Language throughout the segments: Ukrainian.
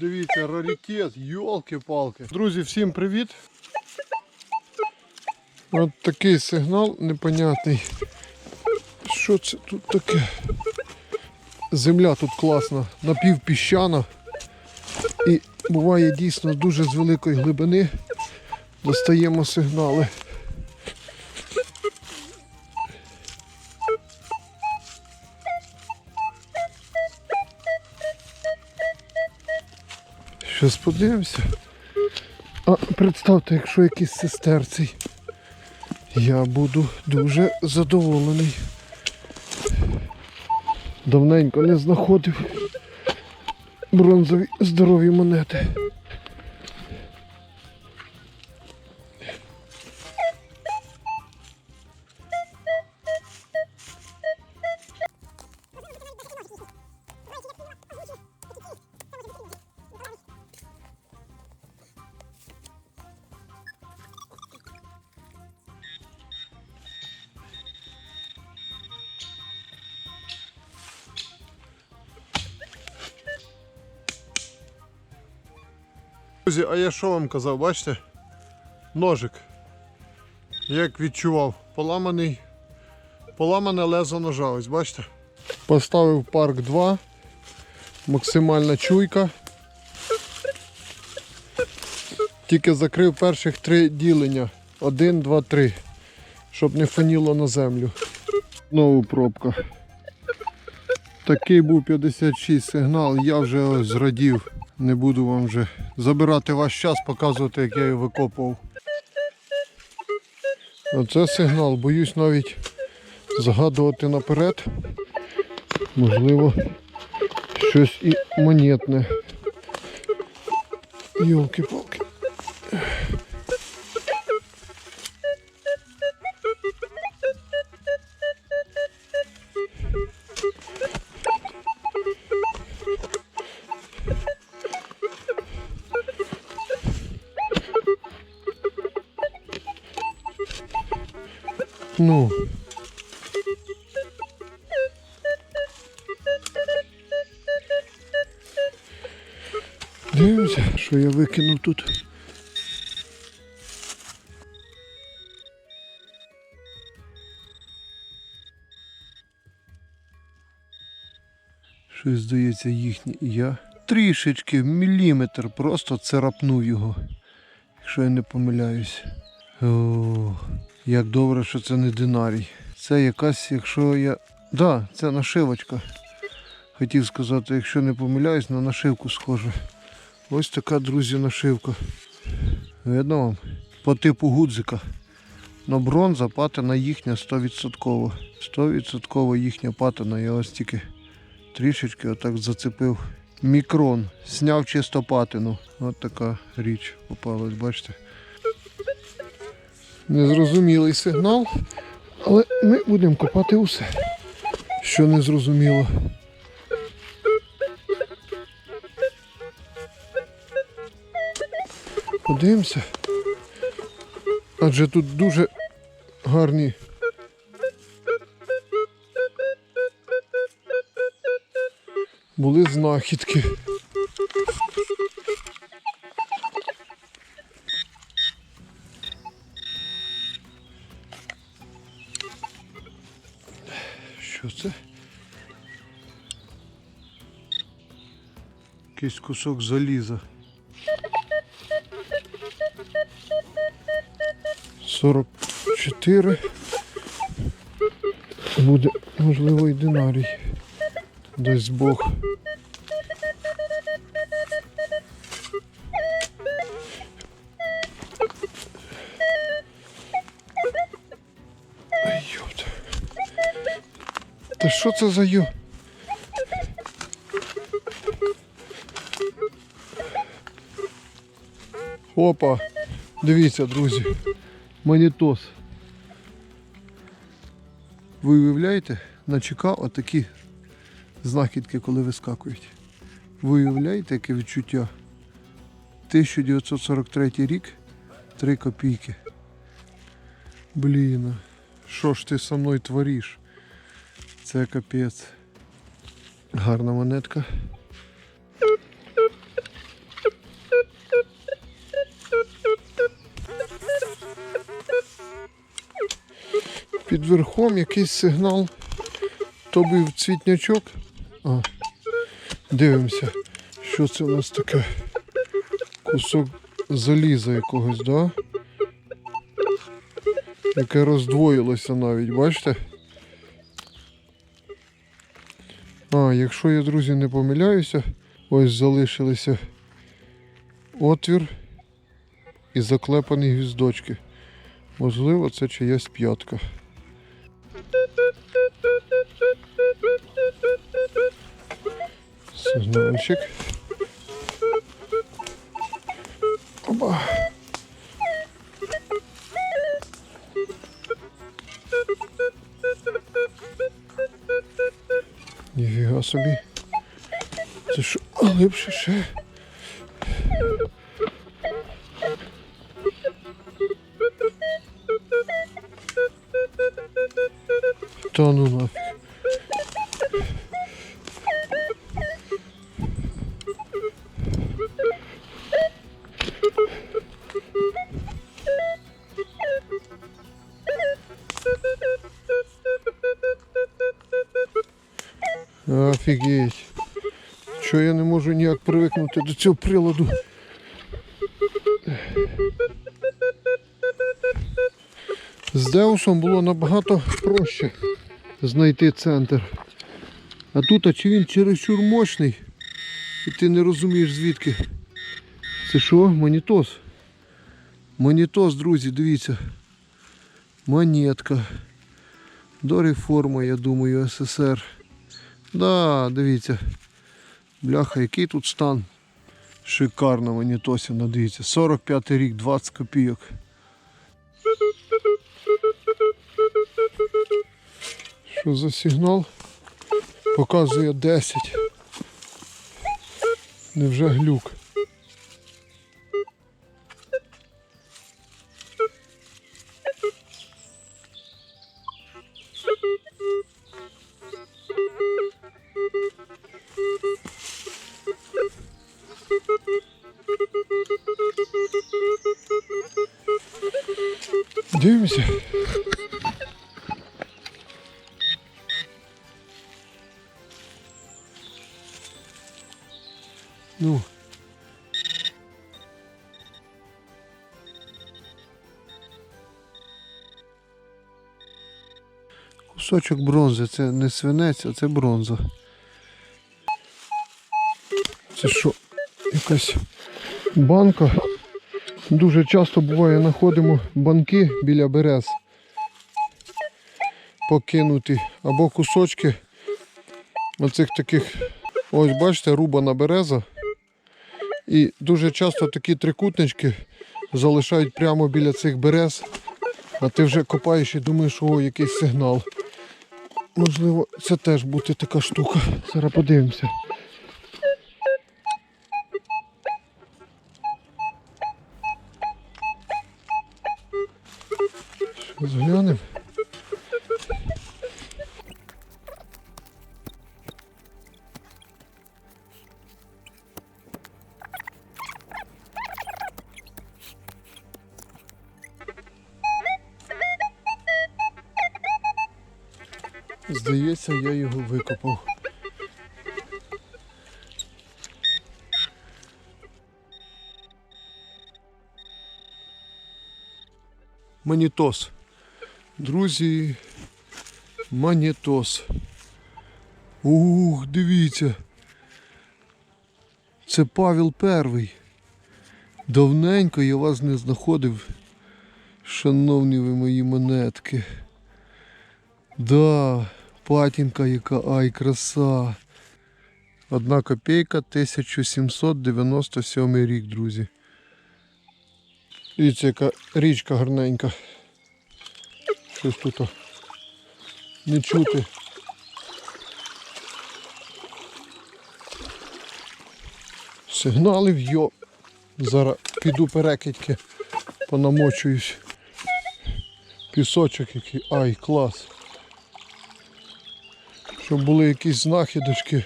дивіться, раритет, йолки-палки. Друзі, всім привіт. От такий сигнал непонятний. Що це тут таке? Земля тут класна, напівпіщана. І буває дійсно дуже з великої глибини достаємо сигнали. Щось подивимося. А представте, якщо якийсь сестерцей, я буду дуже задоволений. Давненько не знаходив бронзові здорові монети. Друзі, а я що вам казав, бачите? Ножик. Як відчував, поламаний, поламане лезо ножа, ось бачите? Поставив парк 2, максимальна чуйка. Тільки закрив перших три ділення. Один, два, три. Щоб не фаніло на землю. Знову пробка. Такий був 56 сигнал, я вже зрадів. Не буду вам вже забирати ваш час, показувати, як я її викопував. Оце сигнал, боюсь навіть згадувати наперед. Можливо, щось і монетне. Йолки-палки. Ну. Дивимося, що я викинув тут. Щось здається їхнє. Я трішечки міліметр просто царапнув його, якщо я не помиляюсь. О, як добре, що це не динарій. Це якась, якщо я. Да, це нашивочка. Хотів сказати, якщо не помиляюсь, на нашивку схоже. Ось така, друзі, нашивка. Видно вам? По типу гудзика. Но бронза патина їхня 100%. 100% їхня патина. Я ось тільки трішечки отак зацепив. Мікрон. Сняв чисто патину. Ось така річ попалась, бачите? Незрозумілий сигнал, але ми будемо копати усе, що не зрозуміло. Подивимося. Адже тут дуже гарні. Були знахідки. Що це? Якийсь кусок заліза. 44. Буде, можливо, і динарій. Дасть Бог. Що це за йо? Опа, дивіться, друзі, монітос. Ви уявляєте, на ЧК отакі знахідки, коли вискакують. Ви уявляєте, яке відчуття? 1943 рік, 3 копійки. Блін, що ж ти со мною твориш? Це капець. Гарна монетка. Під верхом якийсь сигнал. То був цвітнячок. А, Дивимося, що це у нас таке. Кусок заліза якогось, да? Яке роздвоїлося навіть, бачите? А, якщо я, друзі, не помиляюся, ось залишилися отвір і заклепані гвіздочки. Можливо, це чиясь п'ятка. Сигнальчик. Глибше ще? Та ну нафіг. Офігеть. Що я не можу ніяк привикнути до цього приладу. З Деусом було набагато проще знайти центр. А тут, а чи він чересчур мощний, і ти не розумієш звідки. Це що? Монітос? Монітос, друзі, дивіться. Монетка. До реформи, я думаю, СССР. Да, дивіться. Бляха, який тут стан. Шикарно монітосіна, дивіться. 45 рік, 20 копійок. Що за сигнал? Показує 10. Невже глюк? Дивимося. Ну. Кусочок бронзи, це не свинець, а це бронза. Це що? Якась банка. Дуже часто буває, знаходимо банки біля берез. Покинуті. Або кусочки оцих таких, ось бачите, рубана береза. І дуже часто такі трикутнички залишають прямо біля цих берез. А ти вже копаєш і думаєш, о, якийсь сигнал. Можливо, це теж бути така штука. Зараз подивимося. Глянемо. Здається, я його викопав. Манітос. Друзі, манітос. Ух, дивіться. Це Павел Перший. Давненько я вас не знаходив, шановні ви мої монетки. Да, патінка яка, ай, краса. Одна копійка 1797 рік, друзі. Дивіться, яка річка гарненька. Щось тут не чути. Сигналів йо. Зараз піду перекидьки, понамочуюсь. Пісочок який. Ай, клас. Щоб були якісь знахідочки.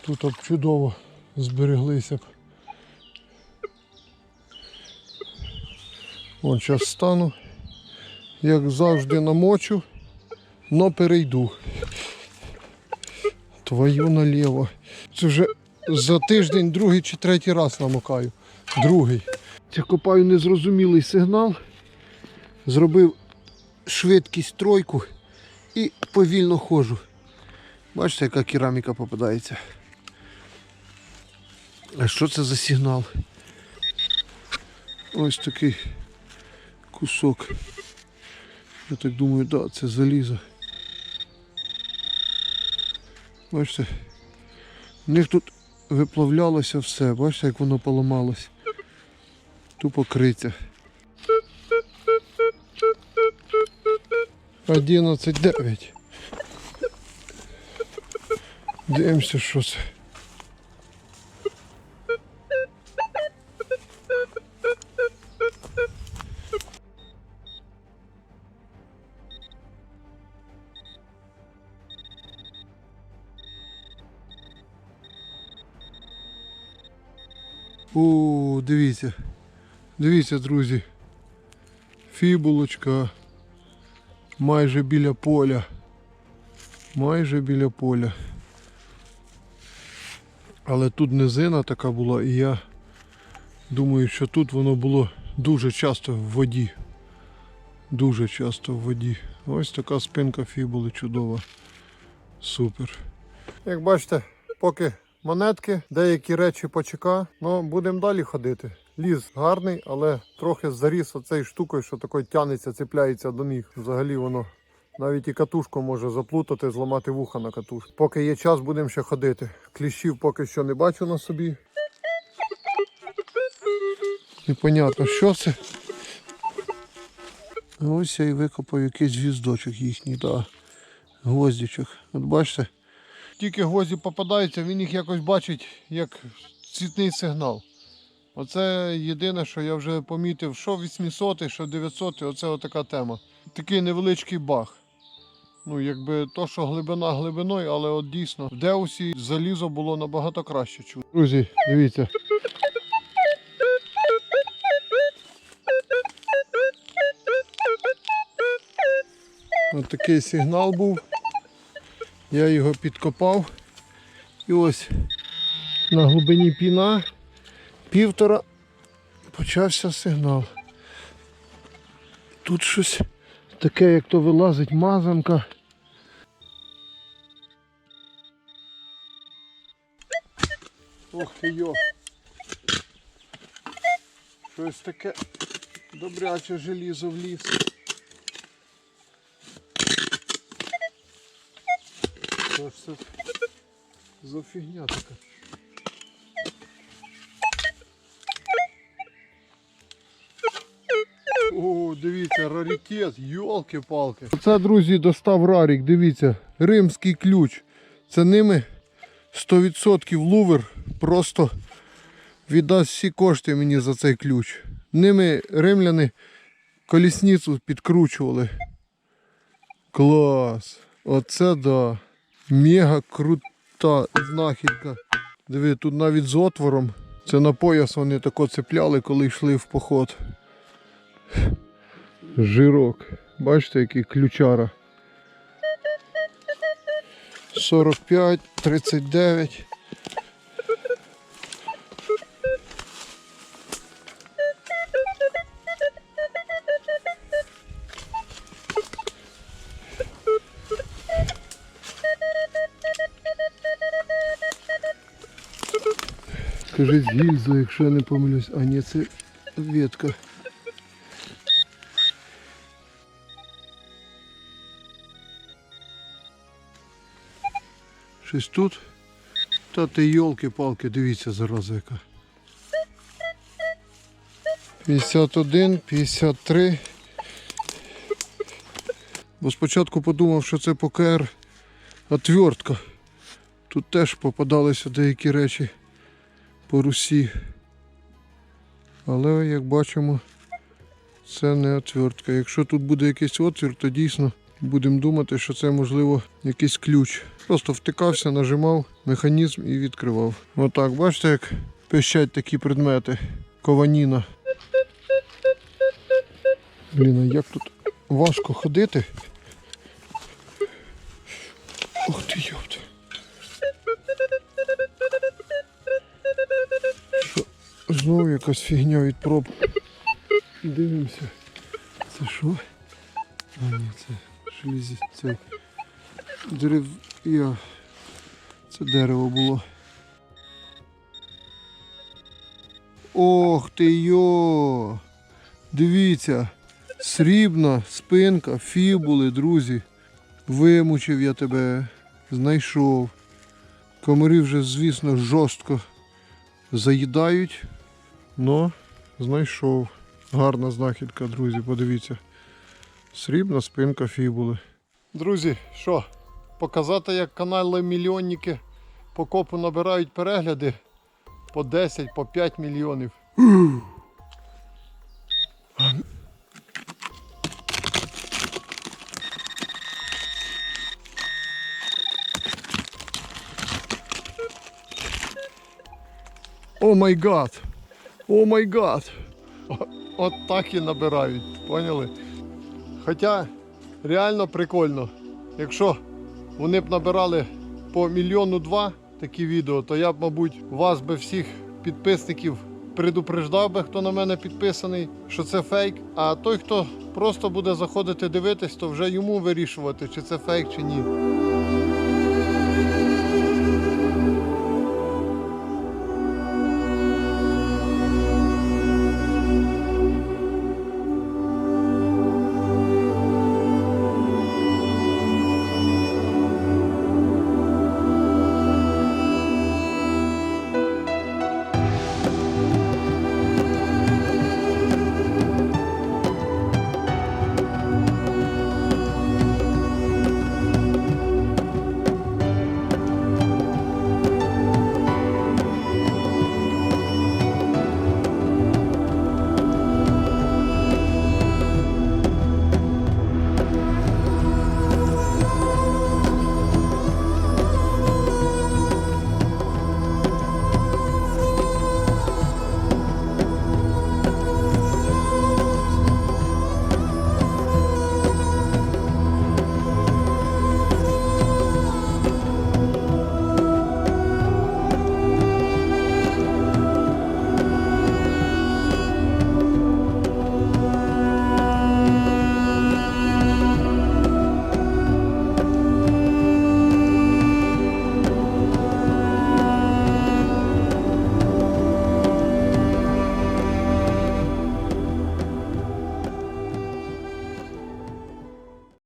Тут чудово збереглися б. Вон зараз стану Як завжди намочу, но перейду. Твою наліво. Це вже за тиждень другий чи третій раз намокаю. Другий. Це копаю незрозумілий сигнал. Зробив швидкість тройку і повільно ходжу. Бачите, яка кераміка попадається. А що це за сигнал? Ось такий кусок. Я так думаю, да, це залізо. Бачите, в них тут виплавлялося все, бачите, як воно поламалось. Тупо криця. 11.9. Дивимося, що це. Дивіться. Дивіться, друзі. Фібулочка. Майже біля поля. Майже біля поля. Але тут низина така була, і я думаю, що тут воно було дуже часто в воді. Дуже часто в воді. Ось така спинка фібули чудова. Супер. Як бачите, поки монетки, деякі речі почека, ну будемо далі ходити. Ліс гарний, але трохи заріс оцею штукою, що такою тянеться, цепляється до ніг. Взагалі воно навіть і катушку може заплутати, зламати вуха на катушку. Поки є час, будемо ще ходити. Кліщів поки що не бачу на собі. Непонятно, що це. Ось я і викопав якийсь гвіздочок їхній, да. гвоздичок. От бачите? Тільки гвозді попадаються, він їх якось бачить як цвітний сигнал. Оце єдине, що я вже помітив, що 800, що 900, оце отака тема. Такий невеличкий баг. Ну, якби то, що глибина глибиною, але от дійсно в Деусі залізо було набагато краще. Друзі, дивіться. Ось такий сигнал був. Я його підкопав. І ось на глибині піна півтора почався сигнал. Тут щось таке, як то вилазить мазанка. Ох ти йо. Щось таке добряче желізо в ліс. Що ж це за фігня така? О, дивіться, раритет, йолки-палки. Це, друзі, достав рарик, дивіться, римський ключ. Це ними 100% лувер просто віддасть всі кошти мені за цей ключ. Ними римляни колісницю підкручували. Клас! Оце да. Мега крута знахідка. Диви, тут навіть з отвором. Це на пояс вони тако цепляли, коли йшли в поход. Жирок. Бачите, який ключара. 45, 39. Скажи гільза, якщо я не помилюсь. А ні, це ветка. Щось тут. Та ти йолки-палки, дивіться зараза яка. 51, 53. Бо спочатку подумав, що це ПКР отвертка. Тут теж попадалися деякі речі по Русі. Але як бачимо, це не отвертка. Якщо тут буде якийсь отвір, то дійсно будемо думати, що це можливо якийсь ключ. Просто втикався, нажимав механізм і відкривав. Отак, бачите, як пищать такі предмети. Кованіна. Блін, а як тут важко ходити. Ух ти йопта. Знову якась фігня від проб. Дивимося. Це що? А ні, це желізі. Це дерев. Я. Це дерево було. Ох ти йо! Дивіться, срібна спинка, фібули, друзі. Вимучив я тебе, знайшов. Комарі вже, звісно, жорстко заїдають, но знайшов. Гарна знахідка, друзі, подивіться. Срібна спинка фібули. Друзі, що, показати, як канали мільйонники по копу набирають перегляди по 10, по 5 мільйонів. О май гад! О май гад! От так і набирають, поняли? Хоча реально прикольно. Якщо вони б набирали по мільйону два такі відео, то я б, мабуть, вас би всіх підписників предупреждав би, хто на мене підписаний, що це фейк. А той, хто просто буде заходити дивитись, то вже йому вирішувати, чи це фейк, чи ні.